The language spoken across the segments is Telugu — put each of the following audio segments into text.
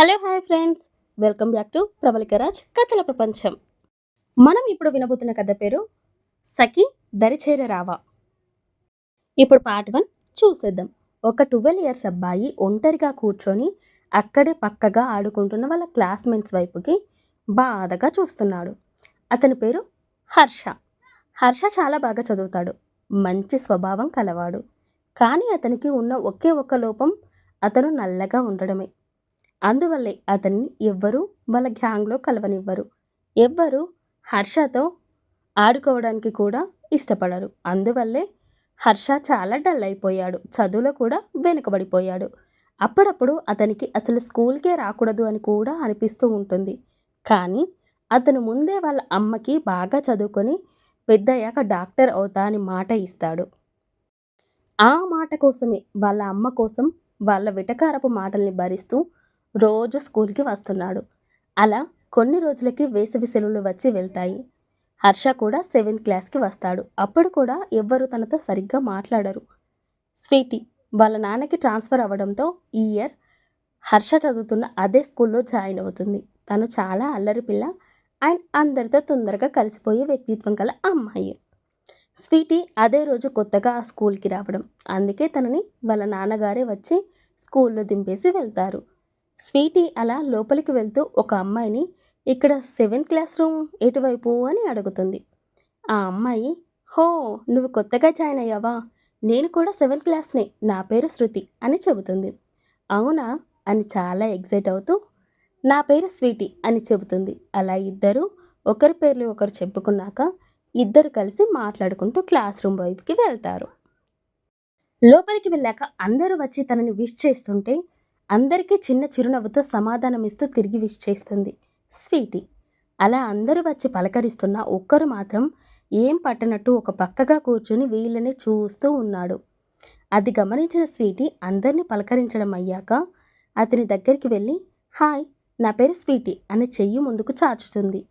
Hello hi friends. Welcome back to ప్రబలికరాజ్ కథల ప్రపంచం. మనం ఇప్పుడు వినబోతున్న కథ పేరు సఖి దరిచేర రావా. ఇప్పుడు పార్ట్ వన్ చూసేద్దాం. ఒక ట్వెల్వ్ ఇయర్స్ అబ్బాయి ఒంటరిగా కూర్చొని అక్కడే పక్కగా ఆడుకుంటున్న వాళ్ళ క్లాస్మేట్స్ వైపుకి బాధగా చూస్తున్నాడు. అతని పేరు హర్ష. హర్ష చాలా బాగా చదువుతాడు. మంచి స్వభావం కలవాడు. కానీ అతనికి ఉన్న ఒకే ఒక్క లోపం అతను నల్లగా ఉండడమే. అందువల్లే అతన్ని ఎవ్వరూ వాళ్ళ గ్యాంగ్లో కలవనివ్వరు. ఎవ్వరూ హర్షతో ఆడుకోవడానికి కూడా ఇష్టపడరు. అందువల్లే హర్ష చాలా డల్ అయిపోయాడు. చదువులో కూడా వెనుకబడిపోయాడు. అప్పుడప్పుడు అతనికి అసలు స్కూల్కే రాకూడదు అని కూడా అనిపిస్తూ ఉంటుంది. కానీ అతను ముందే వాళ్ళ అమ్మకి బాగా చదువుకొని పెద్దయ్యాక డాక్టర్ అవుతా అని మాట ఇస్తాడు. ఆ మాట కోసమే వాళ్ళ అమ్మ కోసం వాళ్ళ వెటకారపు మాటల్ని భరిస్తూ రోజు స్కూల్కి వస్తున్నాడు. అలా కొన్ని రోజులకి వేసవి సెలవులు వచ్చి వెళ్తాయి. హర్ష కూడా సెవెంత్ క్లాస్కి వస్తాడు. అప్పుడు కూడా ఎవ్వరు తనతో సరిగ్గా మాట్లాడరు. స్వీటీ వాళ్ళ నాన్నకి ట్రాన్స్ఫర్ అవ్వడంతో ఈ ఇయర్ హర్ష చదువుతున్న అదే స్కూల్లో జాయిన్ అవుతుంది. తను చాలా అల్లరి పిల్ల అండ్ అందరితో తొందరగా కలిసిపోయే వ్యక్తిత్వం గల అమ్మాయి. స్వీటీ అదే రోజు కొత్తగా ఆ స్కూల్కి రావడం. అందుకే తనని వాళ్ళ నాన్నగారే వచ్చి స్కూల్లో దింపేసి వెళ్తారు. స్వీటీ అలా లోపలికి వెళ్తూ ఒక అమ్మాయిని ఇక్కడ సెవెంత్ క్లాస్ రూమ్ ఎటువైపు? అని అడుగుతుంది. ఆ అమ్మాయి హో నువ్వు కొత్తగా జాయిన్ అయ్యావా? నేను కూడా సెవెంత్ క్లాస్నే నా పేరు శృతి అని చెబుతుంది. అవునా? అని చాలా ఎగ్జైట్ అవుతూ నా పేరు స్వీటీ అని చెబుతుంది. అలా ఇద్దరు ఒకరి పేర్లు ఒకరు చెప్పుకున్నాక ఇద్దరు కలిసి మాట్లాడుకుంటూ క్లాస్ రూమ్ వైపుకి వెళ్తారు. లోపలికి వెళ్ళాక అందరూ వచ్చి తనని విష్ చేస్తుంటే అందరికీ చిన్న చిరునవ్వుతో సమాధానం ఇస్తూ తిరిగి విష్ చేస్తుంది. స్వీటీ అలా అందరూ వచ్చి పలకరిస్తున్న ఒక్కరు మాత్రం ఏం పట్టనట్టు ఒక పక్కగా కూర్చుని వీళ్ళని చూస్తూ ఉన్నాడు. అది గమనించిన స్వీటీ అందరినీ పలకరించడం అయ్యాక అతని దగ్గరికి వెళ్ళి హాయ్ నా పేరు స్వీటీ అని చెయ్యి ముందుకు చాచుతుంది.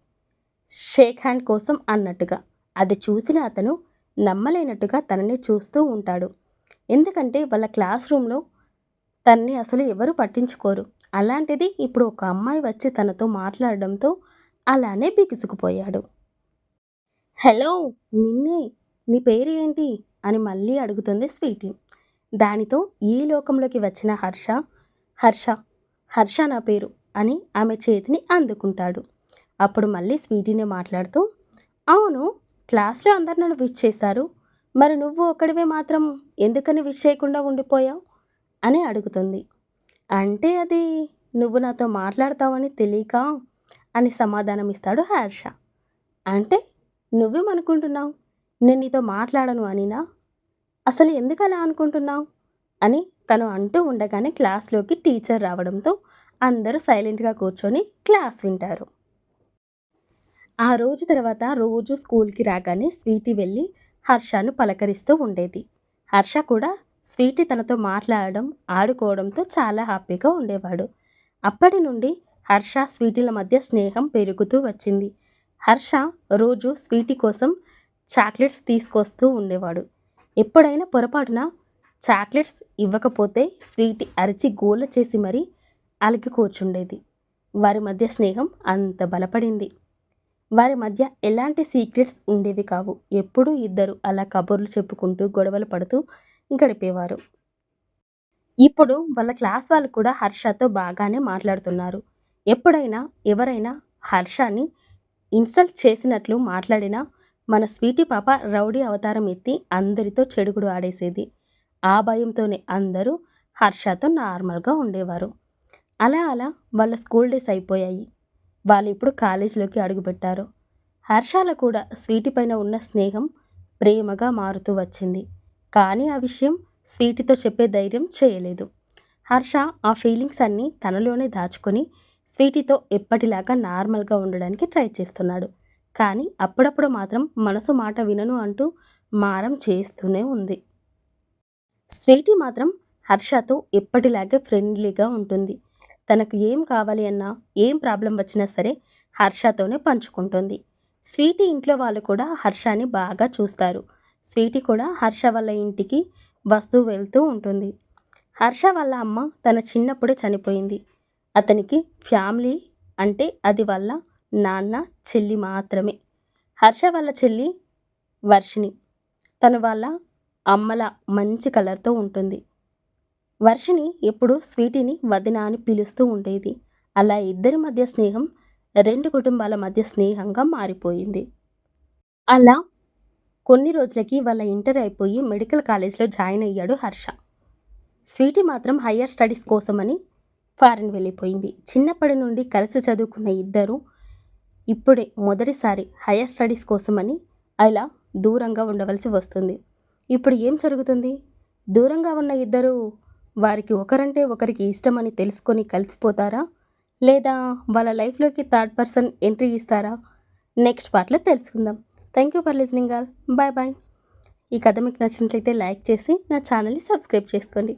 షేక్ హ్యాండ్ కోసం అన్నట్టుగా. అది చూసిన అతను నమ్మలేనట్టుగా తనని చూస్తూ ఉంటాడు. ఎందుకంటే వాళ్ళ క్లాస్ రూమ్లో తన్ని అసలు ఎవరు పట్టించుకోరు. అలాంటిది ఇప్పుడు ఒక అమ్మాయి వచ్చి తనతో మాట్లాడడంతో అలానే బిగుసుకుపోయాడు. హలో నిన్నే నీ పేరు ఏంటి? అని మళ్ళీ అడుగుతుంది స్వీటీ. దానితో ఈ లోకంలోకి వచ్చిన హర్ష హర్ష హర్ష నా పేరు అని ఆమె చేతిని అందుకుంటాడు. అప్పుడు మళ్ళీ స్వీటీనే మాట్లాడుతూ అవును క్లాస్లో అందరు నన్ను విష్ చేశారు. మరి నువ్వు ఒక్కడివే మాత్రం ఎందుకని విష్ చేయకుండా ఉండిపోయావు? అని అడుగుతుంది. అంటే అది నువ్వు నాతో మాట్లాడతావని తెలియక అని సమాధానం ఇస్తాడు హర్ష. అంటే నువ్వేమనుకుంటున్నావు నేను నీతో మాట్లాడను అనినా? అసలు ఎందుకు అలా అనుకుంటున్నావు? అని తను అంటూ ఉండగానే క్లాస్లోకి టీచర్ రావడంతో అందరూ సైలెంట్గా కూర్చొని క్లాస్ వింటారు. ఆ రోజు తర్వాత రోజు స్కూల్కి రాగానే స్వీటీ వెళ్ళి హర్షను పలకరిస్తూ ఉండేది. హర్ష కూడా స్వీటీ తనతో మాట్లాడడం ఆడుకోవడంతో చాలా హ్యాపీగా ఉండేవాడు. అప్పటి నుండి హర్ష స్వీటీల మధ్య స్నేహం పెరుగుతూ వచ్చింది. హర్ష రోజు స్వీటీ కోసం చాక్లెట్స్ తీసుకొస్తూ ఉండేవాడు. ఎప్పుడైనా పొరపాటున చాక్లెట్స్ ఇవ్వకపోతే స్వీట్ అరిచి గోల చేసి మరీ అలిగి కూర్చుండేది. వారి మధ్య స్నేహం అంత బలపడింది. వారి మధ్య ఎలాంటి సీక్రెట్స్ ఉండేవి కావు. ఎప్పుడూ ఇద్దరు అలా కబుర్లు చెప్పుకుంటూ గొడవలు పడుతూ గడిపేవారు. ఇప్పుడు వాళ్ళ క్లాస్ వాళ్ళు కూడా హర్షతో బాగానే మాట్లాడుతున్నారు. ఎప్పుడైనా ఎవరైనా హర్షాన్ని ఇన్సల్ట్ చేసినట్లు మాట్లాడినా మన స్వీటీ పాప రౌడీ అవతారం ఎత్తి అందరితో చెడుగుడు ఆడేసేది. ఆ భయంతోనే అందరూ హర్షతో నార్మల్గా ఉండేవారు. అలా అలా వాళ్ళ స్కూల్ డేస్ అయిపోయాయి. వాళ్ళు ఇప్పుడు కాలేజీలోకి అడుగుపెట్టారు. హర్షాల కూడా స్వీటీ పైన ఉన్న స్నేహం ప్రేమగా మారుతూ వచ్చింది. కానీ ఆ విషయం స్వీటీతో చెప్పే ధైర్యం చేయలేదు. హర్ష ఆ ఫీలింగ్స్ అన్నీ తనలోనే దాచుకొని స్వీటీతో ఎప్పటిలాగా నార్మల్గా ఉండడానికి ట్రై చేస్తున్నాడు. కానీ అప్పుడప్పుడు మాత్రం మనసు మాట వినను అంటూ మారం చేస్తూనే ఉంది. స్వీటీ మాత్రం హర్షతో ఎప్పటిలాగే ఫ్రెండ్లీగా ఉంటుంది. తనకు ఏం కావాలి అన్నా ఏం ప్రాబ్లం వచ్చినా సరే హర్షతోనే పంచుకుంటుంది. స్వీటీ ఇంట్లో వాళ్ళు కూడా హర్షాని బాగా చూస్తారు. స్వీటీ కూడా హర్ష వాళ్ళ ఇంటికి వస్తూ వెళ్తూ ఉంటుంది. హర్ష వాళ్ళ అమ్మ తన చిన్నప్పుడే చనిపోయింది. అతనికి ఫ్యామిలీ అంటే అది వాళ్ళ నాన్న చెల్లి మాత్రమే. హర్ష వాళ్ళ చెల్లి వర్షిణి. తను వాళ్ళ అమ్మల మంచి కలర్తో ఉంటుంది. వర్షిణి ఎప్పుడు స్వీటీని వదిన అని పిలుస్తూ ఉండేది. అలా ఇద్దరి మధ్య స్నేహం రెండు కుటుంబాల మధ్య స్నేహంగా మారిపోయింది. అలా కొన్ని రోజులకి వాళ్ళ ఇంటర్ అయిపోయి మెడికల్ కాలేజ్లో జాయిన్ అయ్యాడు హర్ష. స్వీటీ మాత్రం హయ్యర్ స్టడీస్ కోసమని ఫారెన్ వెళ్ళిపోయింది. చిన్నప్పటి నుండి కలిసి చదువుకున్న ఇద్దరు ఇప్పుడే మొదటిసారి హయ్యర్ స్టడీస్ కోసమని అలా దూరంగా ఉండవలసి వస్తుంది. ఇప్పుడు ఏం జరుగుతుంది? దూరంగా ఉన్న ఇద్దరు వారికి ఒకరంటే ఒకరికి ఇష్టమని తెలుసుకొని కలిసిపోతారా? లేదా వాళ్ళ లైఫ్లోకి థర్డ్ పర్సన్ ఎంట్రీ ఇస్తారా? నెక్స్ట్ పార్ట్లో తెలుసుకుందాం. Thank you for listening all bye bye ఈ కథ మీకు నచ్చినట్లయితే లైక్ చేసి నా ఛానల్ని సబ్స్క్రైబ్ చేసుకోండి.